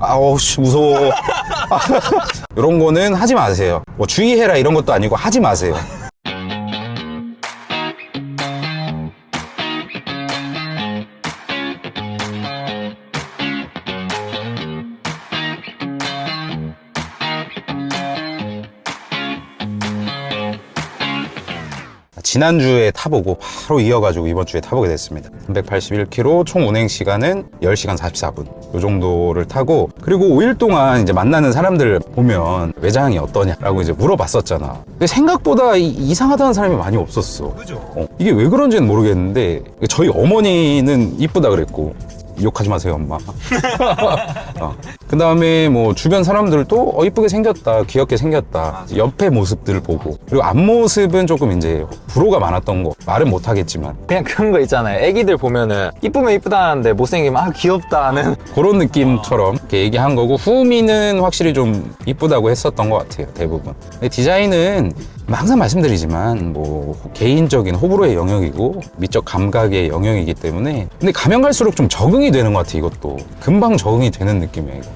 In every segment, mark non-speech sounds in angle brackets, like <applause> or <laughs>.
아우 씨 무서워. <laughs> 이런 거는 하지 마세요. 뭐 주의해라 이런 것도 아니고 하지 마세요 지난주에 타보고 바로 이어가지고 이번 주에 타보게 됐습니다. 381km 총 운행 시간은 10시간 44분 이 정도를 타고 그리고 5일 동안 이제 만나는 사람들 보면 외장이 어떠냐라고 이제 물어봤었잖아. 근데 생각보다 이- 이상하다는 사람이 많이 없었어. 그죠? 어, 이게 왜 그런지는 모르겠는데 저희 어머니는 이쁘다 그랬고 욕하지 마세요 엄마 <laughs> 어. 그 다음에 뭐 주변 사람들도 어 이쁘게 생겼다 귀엽게 생겼다. 옆에 모습들을 보고. 그리고 앞모습은 조금 이제 불호가 많았던 거. 말은 못하겠지만. 그냥 그런 거 있잖아요. 애기들 보면은 이쁘면 이쁘다는데 못생기면 아 귀엽다 하는. <laughs> 그런 느낌처럼 이렇게 얘기한 거고 후미는 확실히 좀 이쁘다고 했었던 것 같아요 대부분. 근데 디자인은 뭐 항상 말씀드리지만 뭐 개인적인 호불호의 영역이고 미적 감각의 영역이기 때문에 근데 가면 갈수록 좀 적응이 되는 것 같아 이것도. 금방 적응이 되는 느낌이에요 이거.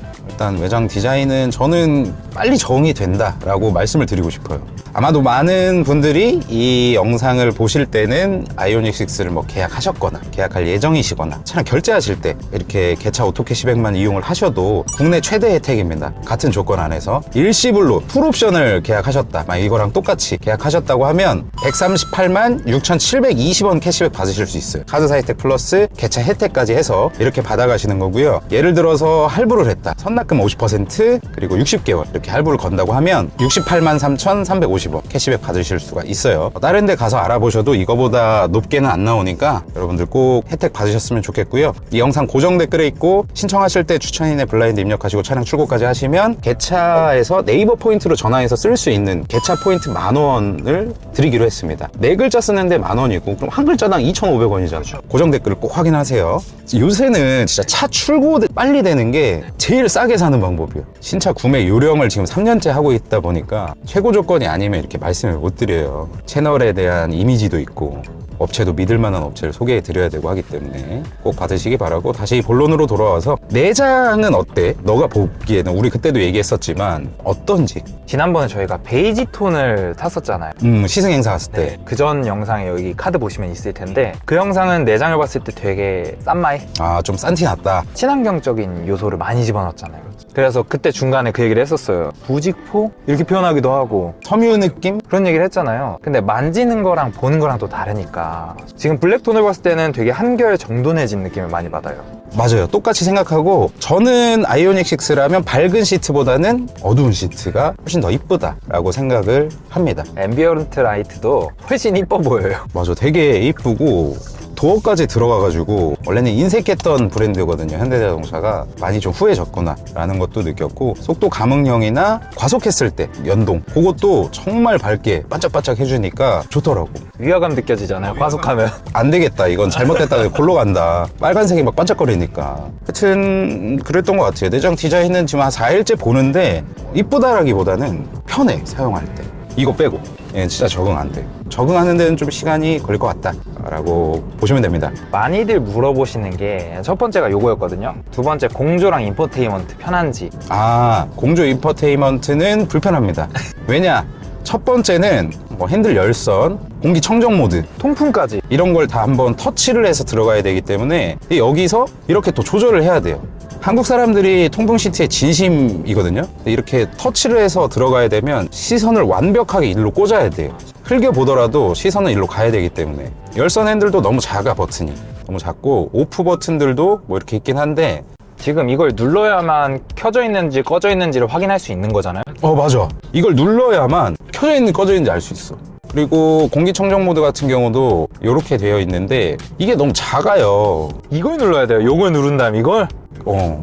일단 외장 디자인은 저는 빨리 적응이 된다라고 말씀을 드리고 싶어요. 아마도 많은 분들이 이 영상을 보실 때는 아이오닉 6를 뭐 계약하셨거나 계약할 예정이시거나 차량 결제하실 때 이렇게 개차 오토캐시 백만 이용을 하셔도 국내 최대 혜택입니다. 같은 조건 안에서 일시불로 풀옵션을 계약하셨다. 막 이거랑 똑같이 계약하셨다고 하면 138만 6,720원 캐시백 받으실 수 있어요. 카드사 혜택 플러스 개차 혜택까지 해서 이렇게 받아가시는 거고요. 예를 들어서 할부를 했다. 선납금 50% 그리고 60개월 이렇게 할부를 건다고 하면 68만 3,350원 캐시백 받으실 수가 있어요. 다른 데 가서 알아보셔도 이거보다 높게는 안 나오니까 여러분들 꼭 혜택 받으셨으면 좋겠고요. 이 영상 고정 댓글에 있고 신청하실 때 추천인의 블라인드 입력하시고 차량 출고까지 하시면 개차에서 네이버 포인트로 전화해서 쓸 수 있는 개차 포인트 만 원을 드리기로 했습니다. 네 글자 쓰는데 만 원이고 그럼 한 글자당 2,500원이잖아요. 고정 댓글을 꼭 확인하세요. 요새는 진짜 차 출고 빨리 되는 게 제일 싸게 사는 방법이에요. 신차 구매 요령을 지금 3년째 하고 있다 보니까 최고 조건이 아니면 이렇게 말씀을 못 드려요. 채널에 대한 이미지도 있고 업체도 믿을 만한 업체를 소개해 드려야 되고 하기 때문에 꼭 받으시기 바라고 다시 본론으로 돌아와서 내장은 어때? 너가 보기에는 우리 그때도 얘기했었지만 어떤지 지난번에 저희가 베이지 톤을 탔었잖아요. 음, 시승 행사 갔을 때 그 전 영상에 여기 카드 보시면 있을 텐데 그 영상은 내장을 봤을 때 되게 싼 마이 아 좀 싼 티 났다 친환경적인 요소를 많이 집어넣었잖아요. 그래서 그때 중간에 그 얘기를 했었어요. 부직포? 이렇게 표현하기도 하고 섬유 느낌? 그런 얘기를 했잖아요. 근데 만지는 거랑 보는 거랑 또 다르니까 지금 블랙톤을 봤을 때는 되게 한결 정돈해진 느낌을 많이 받아요. 맞아요. 똑같이 생각하고 저는 아이오닉 6라면 밝은 시트보다는 어두운 시트가 훨씬 더 이쁘다 라고 생각을 합니다. 앰비언트 라이트도 훨씬 이뻐 보여요. 맞아. 되게 이쁘고 도어까지 들어가가지고 원래는 인색했던 브랜드거든요. 현대자동차가 많이 좀 후해졌구나 라는 것도 느꼈고 속도 감응형이나 과속했을 때 연동 그것도 정말 밝게 반짝반짝 해주니까 좋더라고. 위화감 느껴지잖아요. 과속하면. <laughs> 안 되겠다. 이건 잘못됐다. 골로 간다. 빨간색이 막 반짝거리니까. 하여튼, 그랬던 것 같아요. 내장 디자인은 지금 한 4일째 보는데, 이쁘다라기보다는 편해, 사용할 때. 이거 빼고. 예, 진짜 적응 안 돼. 적응하는 데는 좀 시간이 걸릴 것 같다. 라고 보시면 됩니다. 많이들 물어보시는 게 첫 번째가 요거였거든요. 두 번째 공조랑 인포테인먼트 편한지. 아, 공조 인퍼테인먼트는 불편합니다. <laughs> 왜냐? 첫 번째는 뭐 핸들 열선, 공기 청정 모드, 통풍까지. 이런 걸 다 한번 터치를 해서 들어가야 되기 때문에 여기서 이렇게 또 조절을 해야 돼요. 한국 사람들이 통풍 시트의 진심이거든요. 이렇게 터치를 해서 들어가야 되면 시선을 완벽하게 일로 꽂아야 돼요. 흘겨 보더라도 시선은 일로 가야 되기 때문에. 열선 핸들도 너무 작아 버튼이. 너무 작고 오프 버튼들도 뭐 이렇게 있긴 한데. 지금 이걸 눌러야만 켜져 있는지 꺼져 있는지를 확인할 수 있는 거잖아요. 어 맞아. 이걸 눌러야만 켜져 있는 꺼져 있는지 알 수 있어. 그리고 공기청정 모드 같은 경우도 이렇게 되어 있는데 이게 너무 작아요. 이걸 눌러야 돼요. 요걸 누른 다음 이걸. 어.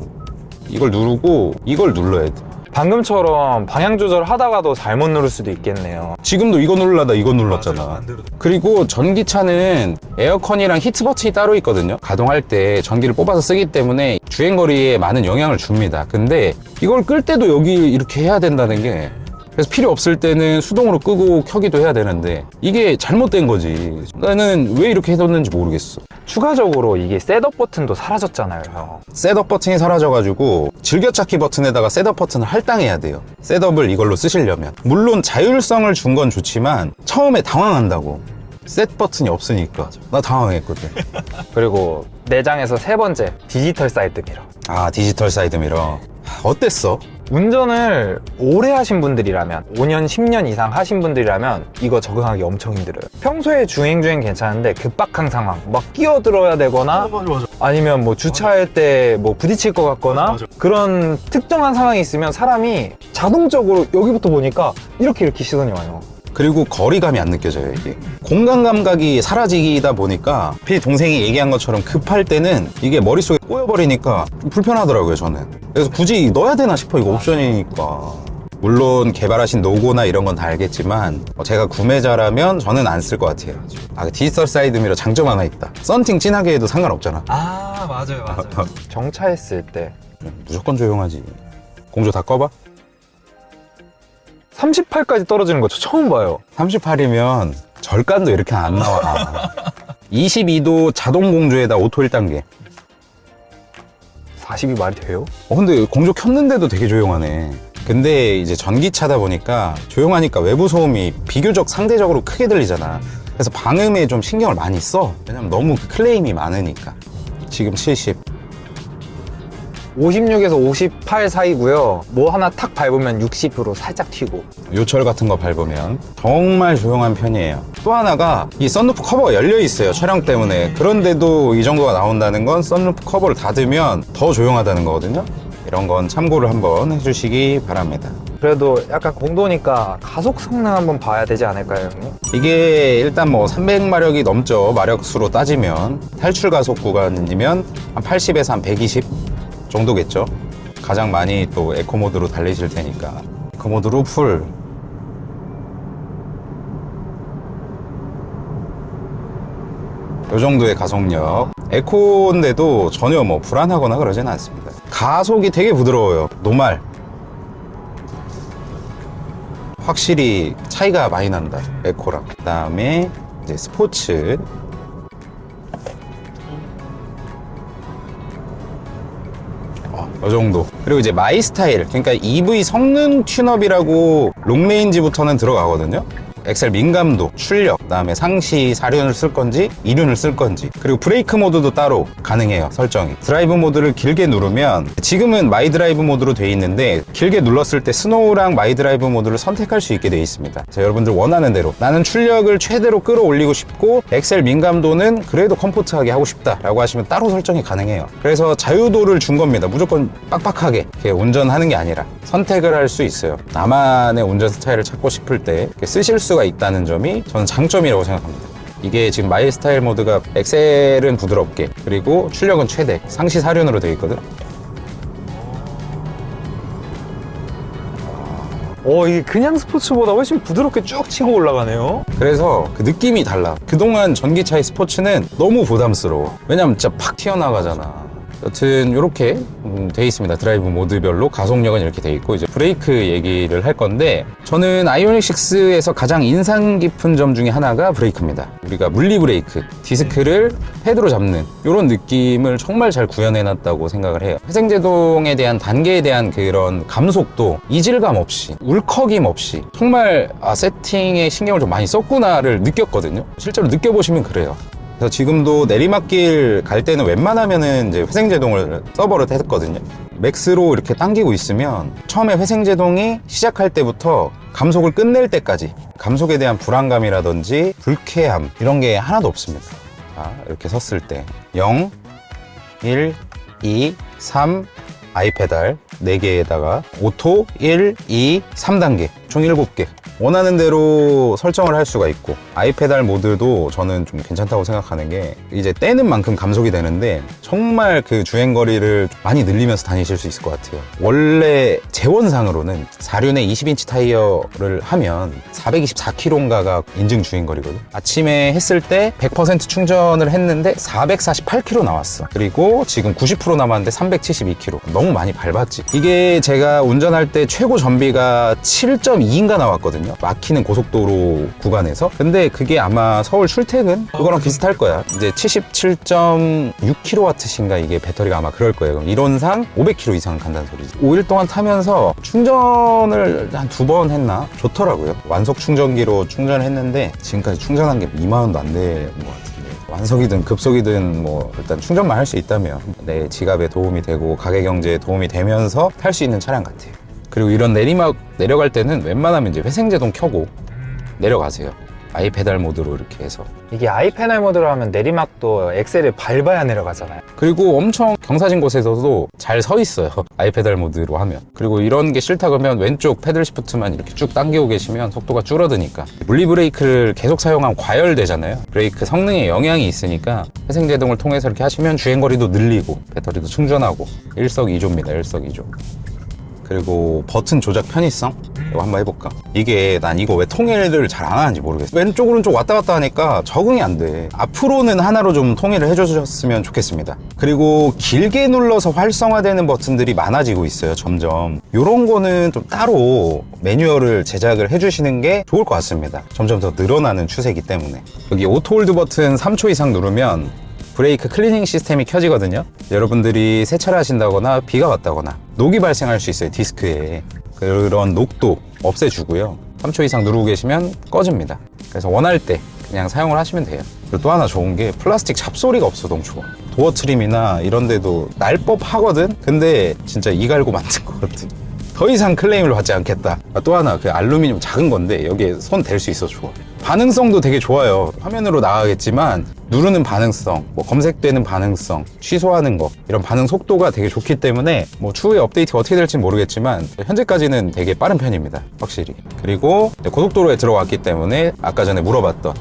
이걸 누르고 이걸 눌러야 돼 방금처럼 방향 조절 하다가도 잘못 누를 수도 있겠네요. 지금도 이거 누르려다 이거 눌렀잖아. 그리고 전기차는 에어컨이랑 히트 버튼이 따로 있거든요. 가동할 때 전기를 뽑아서 쓰기 때문에 주행거리에 많은 영향을 줍니다. 근데 이걸 끌 때도 여기 이렇게 해야 된다는 게 그래서 필요 없을 때는 수동으로 끄고 켜기도 해야 되는데 이게 잘못된 거지. 나는 왜 이렇게 해뒀는지 모르겠어. 추가적으로 이게 셋업 버튼도 사라졌잖아요. 형. 셋업 버튼이 사라져가지고 즐겨찾기 버튼에다가 셋업 버튼을 할당해야 돼요. 셋업을 이걸로 쓰시려면. 물론 자율성을 준 건 좋지만 처음에 당황한다고. 셋 버튼이 없으니까. 나 당황했거든. <laughs> 그리고 내장에서 세 번째 디지털 사이드 미러. 아, 디지털 사이드 미러. 하, 어땠어? 운전을 오래 하신 분들이라면 5년, 10년 이상 하신 분들이라면 이거 적응하기 엄청 힘들어요. 평소에 주행 주행 괜찮은데 급박한 상황, 막 끼어들어야 되거나 아니면 뭐 주차할 때 뭐 부딪힐 것 같거나 그런 특정한 상황이 있으면 사람이 자동적으로 여기부터 보니까 이렇게 이렇게 시선이 와요. 그리고 거리감이 안 느껴져요, 이게. 공간 감각이 사라지다 보니까, 피 동생이 얘기한 것처럼 급할 때는 이게 머릿속에 꼬여버리니까 불편하더라고요, 저는. 그래서 굳이 넣어야 되나 싶어, 이거 옵션이니까. 물론 개발하신 노고나 이런 건 다 알겠지만 어, 제가 구매자라면 저는 안 쓸 것 같아요. 아, 그 디지털 사이드 미러 장점 하나 있다. 썬팅 진하게 해도 상관없잖아. 아 맞아요 맞아요. <laughs> 정차했을 때 무조건 조용하지. 공조 다 꺼봐? 38까지 떨어지는 거 저 처음 봐요. 38이면 절간도 이렇게 안 나와. <laughs> 22도 자동 공조에다 오토 1단계. 40이 말이 돼요? 어, 근데 공조 켰는데도 되게 조용하네. 근데 이제 전기차다 보니까 조용하니까 외부 소음이 비교적 상대적으로 크게 들리잖아. 그래서 방음에 좀 신경을 많이 써. 왜냐면 너무 클레임이 많으니까. 지금 70. 56에서 58 사이고요. 뭐 하나 탁 밟으면 60으로 살짝 튀고. 요철 같은 거 밟으면 정말 조용한 편이에요. 또 하나가 이 썬루프 커버가 열려 있어요. 촬영 때문에. 그런데도 이 정도가 나온다는 건 썬루프 커버를 닫으면 더 조용하다는 거거든요. 이런 건 참고를 한번 해주시기 바랍니다. 그래도 약간 공도니까 가속 성능 한번 봐야 되지 않을까요, 형님? 이게 일단 뭐 300마력이 넘죠. 마력수로 따지면 탈출 가속 구간이면 한 80에서 한 120 정도겠죠. 가장 많이 또 에코 모드로 달리실 테니까. 에코 모드로 풀. 요 정도의 가속력. 에코인데도 전혀 뭐 불안하거나 그러진 않습니다. 가속이 되게 부드러워요. 노말. 확실히 차이가 많이 난다. 에코랑. 그 다음에 이제 스포츠. 이 정도. 그리고 이제 마이 스타일. 그러니까 EV 성능 튠업이라고 롱레인지부터는 들어가거든요. 엑셀 민감도, 출력, 그다음에 상시 4륜을 쓸 건지 2륜을 쓸 건지 그리고 브레이크 모드도 따로 가능해요 설정이. 드라이브 모드를 길게 누르면 지금은 마이 드라이브 모드로 돼 있는데 길게 눌렀을 때 스노우랑 마이 드라이브 모드를 선택할 수 있게 돼 있습니다. 자, 여러분들 원하는 대로. 나는 출력을 최대로 끌어올리고 싶고 엑셀 민감도는 그래도 컴포트하게 하고 싶다 라고 하시면 따로 설정이 가능해요. 그래서 자유도를 준 겁니다. 무조건 빡빡하게 운전하는 게 아니라 선택을 할 수 있어요. 나만의 운전 스타일을 찾고 싶을 때 쓰실 수가 있다는 점이 저는 장점 이라고 생각합니다. 이게 지금 마이 스타일 모드가 엑셀은 부드럽게 그리고 출력은 최대 상시 사륜으로 되어 있거든? 어, 이게 그냥 스포츠보다 훨씬 부드럽게 쭉 치고 올라가네요. 그래서 그 느낌이 달라. 그동안 전기차의 스포츠는 너무 부담스러워. 왜냐면 진짜 팍 튀어나가잖아 여튼 이렇게 돼 있습니다. 드라이브 모드별로 가속력은 이렇게 돼 있고 이제 브레이크 얘기를 할 건데 저는 아이오닉 6에서 가장 인상 깊은 점 중에 하나가 브레이크입니다. 우리가 물리 브레이크 디스크를 패드로 잡는 이런 느낌을 정말 잘 구현해 놨다고 생각을 해요. 회생제동에 대한 단계에 대한 그런 감속도 이질감 없이 울컥임 없이 정말 아 세팅에 신경을 좀 많이 썼구나를 느꼈거든요. 실제로 느껴보시면 그래요 그래서 지금도 내리막길 갈 때는 웬만하면은 이제 회생제동을 서버로 했거든요. 맥스로 이렇게 당기고 있으면 처음에 회생제동이 시작할 때부터 감속을 끝낼 때까지 감속에 대한 불안감이라든지 불쾌함 이런 게 하나도 없습니다. 자, 이렇게 섰을 때 0, 1, 2, 3, 아이페달 4개에다가 오토 1, 2, 3단계 총 7개 원하는 대로 설정을 할 수가 있고 아이페달 모드도 저는 좀 괜찮다고 생각하는 게 이제 떼는 만큼 감속이 되는데 정말 그 주행 거리를 많이 늘리면서 다니실 수 있을 것 같아요. 원래 재원상으로는 4륜의 20인치 타이어를 하면 424km인가가 인증 주행 거리거든. 아침에 했을 때 100% 충전을 했는데 448km 나왔어. 그리고 지금 90% 남았는데 372km. 너무 많이 밟았지. 이게 제가 운전할 때 최고 전비가 7.2인가 나왔거든요. 막히는 고속도로 구간에서. 근데 그게 아마 서울 출퇴근 그거랑 비슷할 거야. 이제 77.6kW인가 이게 배터리가 아마 그럴 거예요. 그럼 이론상 500km 이상 간다는 소리지. 5일 동안 타면서 충전을 한 두 번 했나? 좋더라고요. 완속 충전기로 충전했는데 지금까지 충전한 게 2만 원도 안 되는 것 같은데. 완속이든 급속이든 뭐 일단 충전만 할 수 있다면 내 지갑에 도움이 되고 가계 경제에 도움이 되면서 탈 수 있는 차량 같아요. 그리고 이런 내리막 내려갈 때는 웬만하면 이제 회생제동 켜고 내려가세요. 아이 페달 모드로 이렇게 해서 이게 아이패널 모드로 하면 내리막도 엑셀을 밟아야 내려가잖아요. 그리고 엄청 경사진 곳에서도 잘 서 있어요. <laughs> 아이 페달 모드로 하면. 그리고 이런 게 싫다 그러면 왼쪽 패들 시프트만 이렇게 쭉 당기고 계시면 속도가 줄어드니까. 물리 브레이크를 계속 사용하면 과열되잖아요. 브레이크 성능에 영향이 있으니까 회생 제동을 통해서 이렇게 하시면 주행 거리도 늘리고 배터리도 충전하고 일석이조입니다. 일석이조. 그리고 버튼 조작 편의성? 이거 한번 해볼까? 이게 난 이거 왜 통일을 잘 안 하는지 모르겠어. 왼쪽 오른쪽 왔다 갔다 하니까 적응이 안 돼. 앞으로는 하나로 좀 통일을 해주셨으면 좋겠습니다. 그리고 길게 눌러서 활성화되는 버튼들이 많아지고 있어요 점점. 이런 거는 좀 따로 매뉴얼을 제작을 해주시는 게 좋을 것 같습니다. 점점 더 늘어나는 추세이기 때문에. 여기 오토홀드 버튼 3초 이상 누르면 브레이크 클리닝 시스템이 켜지거든요. 여러분들이 세차를 하신다거나 비가 왔다거나 녹이 발생할 수 있어요. 디스크에. 그런 녹도 없애주고요. 3초 이상 누르고 계시면 꺼집니다. 그래서 원할 때 그냥 사용을 하시면 돼요. 그리고 또 하나 좋은 게 플라스틱 잡소리가 없어 너무 좋아. 도어 트림이나 이런 데도 날 법 하거든? 근데 진짜 이 갈고 만든 것 같아. 더 이상 클레임을 받지 않겠다. 아, 또 하나 그 알루미늄 작은 건데 여기에 손 댈 수 있어 좋아. 반응성도 되게 좋아요. 화면으로 나가겠지만 누르는 반응성, 뭐 검색되는 반응성, 취소하는 거 이런 반응 속도가 되게 좋기 때문에 뭐 추후에 업데이트가 어떻게 될지 모르겠지만 현재까지는 되게 빠른 편입니다. 확실히. 그리고 고속도로에 들어왔기 때문에 아까 전에 물어봤던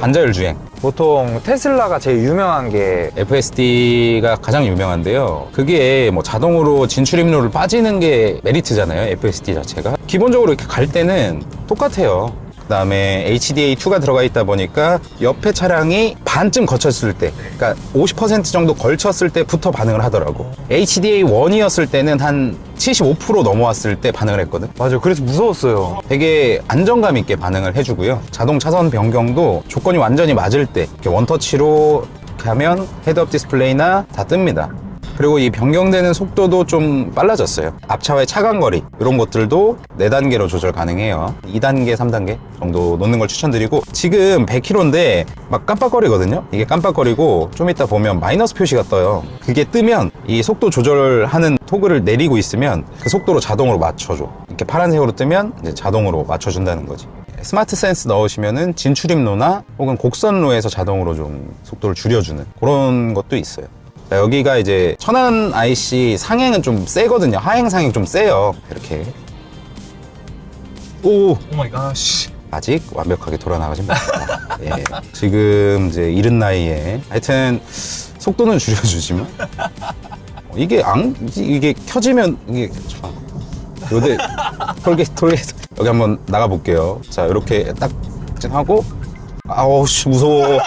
반자율 주행 보통 테슬라가 제일 유명한 게 FSD가 가장 유명한데요. 그게 뭐 자동으로 진출 입로를 빠지는 게 메리트잖아요. FSD 자체가. 기본적으로 이렇게 갈 때는 똑같아요. 그 다음에 HDA2가 들어가 있다 보니까 옆에 차량이 반쯤 거쳤을 때, 그러니까 50% 정도 걸쳤을 때부터 반응을 하더라고. HDA1이었을 때는 한 75% 넘어왔을 때 반응을 했거든. 맞아요. 그래서 무서웠어요. 되게 안정감 있게 반응을 해주고요. 자동 차선 변경도 조건이 완전히 맞을 때 이렇게 원터치로 이렇게 하면 헤드업 디스플레이나 다 뜹니다. 그리고 이 변경되는 속도도 좀 빨라졌어요. 앞차와의 차간 거리 이런 것들도 4단계로 조절 가능해요. 2단계, 3단계 정도 놓는 걸 추천드리고 지금 100km인데 막 깜빡거리거든요. 이게 깜빡거리고 좀 이따 보면 마이너스 표시가 떠요. 그게 뜨면 이 속도 조절하는 토글을 내리고 있으면 그 속도로 자동으로 맞춰줘. 이렇게 파란색으로 뜨면 이제 자동으로 맞춰준다는 거지. 스마트 센스 넣으시면은 진출입로나 혹은 곡선로에서 자동으로 좀 속도를 줄여주는 그런 것도 있어요. 자, 여기가 이제 천안 IC 상행은 좀 세거든요. 하행 상행 좀 세요. 이렇게. 오! 오 마이 갓. 아직 완벽하게 돌아나가진 못했다. 예. 지금 이제 이른 나이에 하여튼 속도는 줄여주지만 이게 안 이게 켜지면 이게 참 요대 톨게이트 톨게이트 여기 한번 나가 볼게요. 자 이렇게 딱 하고 아우 씨 무서워.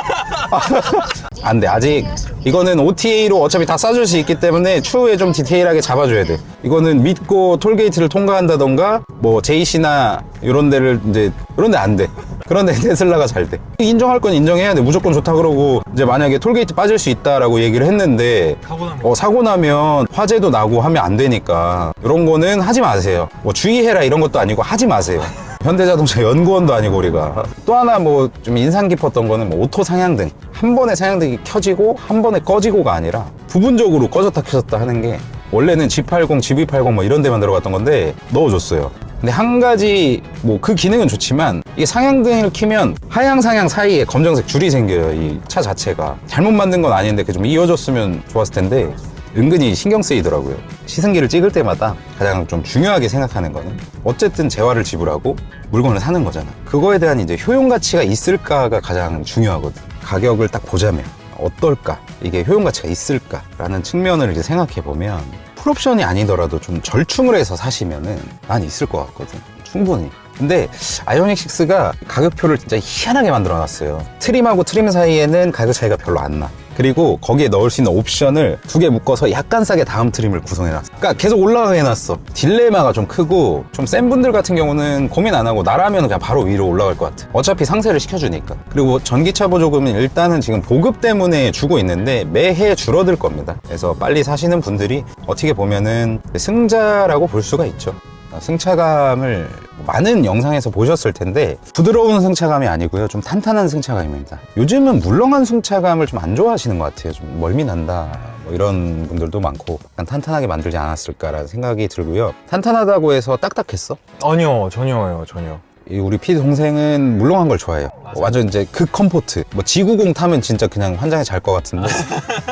안 돼. 아직 이거는 OTA로 어차피 다 싸줄 수 있기 때문에 추후에 좀 디테일하게 잡아줘야 돼. 이거는 믿고 톨게이트를 통과한다던가 뭐 JC나 이런 데를 이제 이런 데 안 돼. <laughs> 그런데 테슬라가 잘 돼. 인정할 건 인정해야 돼. 무조건 좋다 그러고 이제 만약에 톨게이트 빠질 수 있다라고 얘기를 했는데 사고 나면 어, 사고 나면 화재도 나고 하면 안 되니까 이런 거는 하지 마세요. 뭐 주의해라 이런 것도 아니고 하지 마세요. 현대자동차 연구원도 아니고 우리가. 또 하나 뭐 좀 인상 깊었던 거는 뭐 오토 상향등. 한 번에 상향등이 켜지고 한 번에 꺼지고가 아니라 부분적으로 꺼졌다 켜졌다 하는 게 원래는 G80, GV80 뭐 이런 데만 들어갔던 건데 넣어줬어요. 근데 한 가지 뭐 그 기능은 좋지만 이게 상향등을 키면 하향 상향 사이에 검정색 줄이 생겨요 이 차 자체가. 잘못 만든 건 아닌데 그 좀 이어졌으면 좋았을 텐데 은근히 신경 쓰이더라고요. 시승기를 찍을 때마다 가장 좀 중요하게 생각하는 거는 어쨌든 재화를 지불하고 물건을 사는 거잖아. 그거에 대한 이제 효용 가치가 있을까가 가장 중요하거든. 가격을 딱 보자면 어떨까? 이게 효용 가치가 있을까라는 측면을 이제 생각해 보면 풀옵션이 아니더라도 좀 절충을 해서 사시면은 난 있을 것 같거든. 충분히. 근데 아이오닉 6가 가격표를 진짜 희한하게 만들어 놨어요. 트림하고 트림 사이에는 가격 차이가 별로 안 나. 그리고 거기에 넣을 수 있는 옵션을 두 개 묶어서 약간 싸게 다음 트림을 구성해 놨어. 그러니까 계속 올라가게 해놨어. 딜레마가 좀 크고 좀 센 분들 같은 경우는 고민 안 하고 나라면 그냥 바로 위로 올라갈 것 같아. 어차피 상세를 시켜주니까. 그리고 전기차 보조금은 일단은 지금 보급 때문에 주고 있는데 매해 줄어들 겁니다. 그래서 빨리 사시는 분들이 어떻게 보면은 승자라고 볼 수가 있죠. 승차감을 많은 영상에서 보셨을 텐데 부드러운 승차감이 아니고요. 좀 탄탄한 승차감입니다. 요즘은 물렁한 승차감을 좀 안 좋아하시는 것 같아요. 좀 멀미 난다. 뭐 이런 분들도 많고 약간 탄탄하게 만들지 않았을까라는 생각이 들고요. 탄탄하다고 해서 딱딱했어? 아니요, 전혀요, 전혀. 이 우리 피 동생은 물렁한 걸 좋아해요. 완전 이제 극 컴포트. 뭐 지구공 타면 진짜 그냥 환장에 잘것 같은데.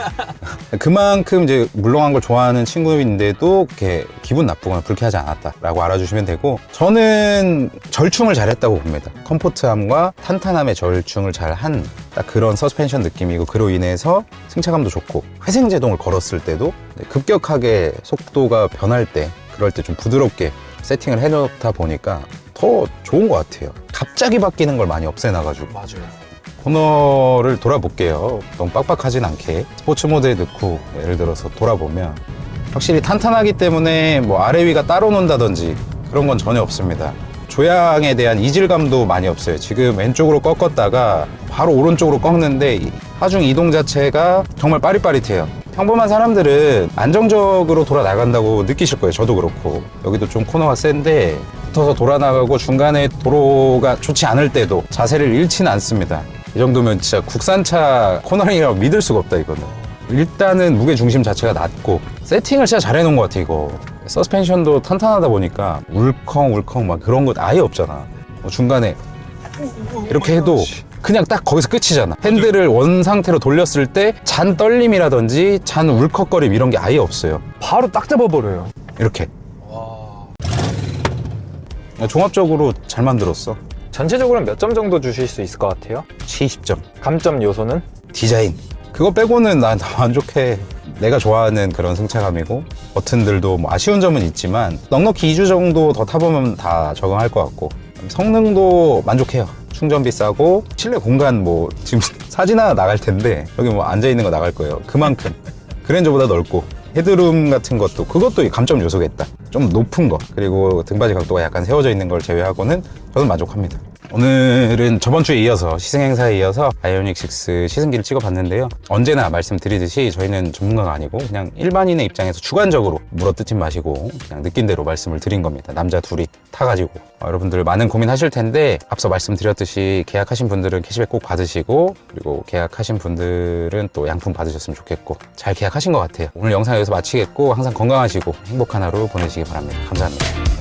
<laughs> 그만큼 이제 물렁한 걸 좋아하는 친구인데도 이렇게 기분 나쁘거나 불쾌하지 않았다라고 알아주시면 되고 저는 절충을 잘했다고 봅니다. 컴포트함과 탄탄함의 절충을 잘 한 딱 그런 서스펜션 느낌이고 그로 인해서 승차감도 좋고 회생 제동을 걸었을 때도 급격하게 속도가 변할 때 그럴 때 좀 부드럽게 세팅을 해놓다 보니까 더 좋은 것 같아요. 갑자기 바뀌는 걸 많이 없애놔가지고 맞아요. 코너를 돌아볼게요. 너무 빡빡하진 않게 스포츠 모드에 넣고 예를 들어서 돌아보면 확실히 탄탄하기 때문에 뭐 아래 위가 따로 논다든지 그런 건 전혀 없습니다. 조향에 대한 이질감도 많이 없어요. 지금 왼쪽으로 꺾었다가 바로 오른쪽으로 꺾는데 이 하중 이동 자체가 정말 빠릿빠릿해요. 평범한 사람들은 안정적으로 돌아 나간다고 느끼실 거예요. 저도 그렇고 여기도 좀 코너가 센데 붙어서 돌아 나가고 중간에 도로가 좋지 않을 때도 자세를 잃지는 않습니다. 이 정도면 진짜 국산차 코너링이라고 믿을 수가 없다 이거는. 일단은 무게 중심 자체가 낮고 세팅을 진짜 잘 해놓은 것 같아 이거. 서스펜션도 탄탄하다 보니까 울컹울컹 막 그런 것 아예 없잖아. 뭐 중간에 이렇게 해도 그냥 딱 거기서 끝이잖아. 핸들을 원 상태로 돌렸을 때 잔 떨림이라든지 잔 울컥거림 이런 게 아예 없어요. 바로 딱 잡아버려요. 이렇게. 종합적으로 잘 만들었어. 전체적으로 몇 점 정도 주실 수 있을 것 같아요? 70점. 감점 요소는? 디자인. 그거 빼고는 난 다 만족해. 내가 좋아하는 그런 승차감이고 버튼들도 뭐 아쉬운 점은 있지만 넉넉히 2주 정도 더 타보면 다 적응할 것 같고 성능도 만족해요. 충전비 싸고 실내 공간 뭐 지금 <laughs> 사진 하나 나갈 텐데 여기 뭐 앉아 있는 거 나갈 거예요. 그만큼 그랜저보다 넓고 헤드룸 같은 것도 그것도 감점 요소겠다. 좀 높은 거 그리고 등받이 각도가 약간 세워져 있는 걸 제외하고는 저는 만족합니다. 오늘은 저번 주에 이어서 시승 행사에 이어서 아이오닉 6 시승기를 찍어봤는데요. 언제나 말씀드리듯이 저희는 전문가가 아니고 그냥 일반인의 입장에서 주관적으로 물어뜯지 마시고 그냥 느낀 대로 말씀을 드린 겁니다. 남자 둘이 타가지고 어, 여러분들 많은 고민하실 텐데 앞서 말씀드렸듯이 계약하신 분들은 캐시백 꼭 받으시고 그리고 계약하신 분들은 또 양품 받으셨으면 좋겠고 잘 계약하신 것 같아요. 오늘 영상 여기서 마치겠고 항상 건강하시고 행복한 하루 보내시기 바랍니다. 감사합니다.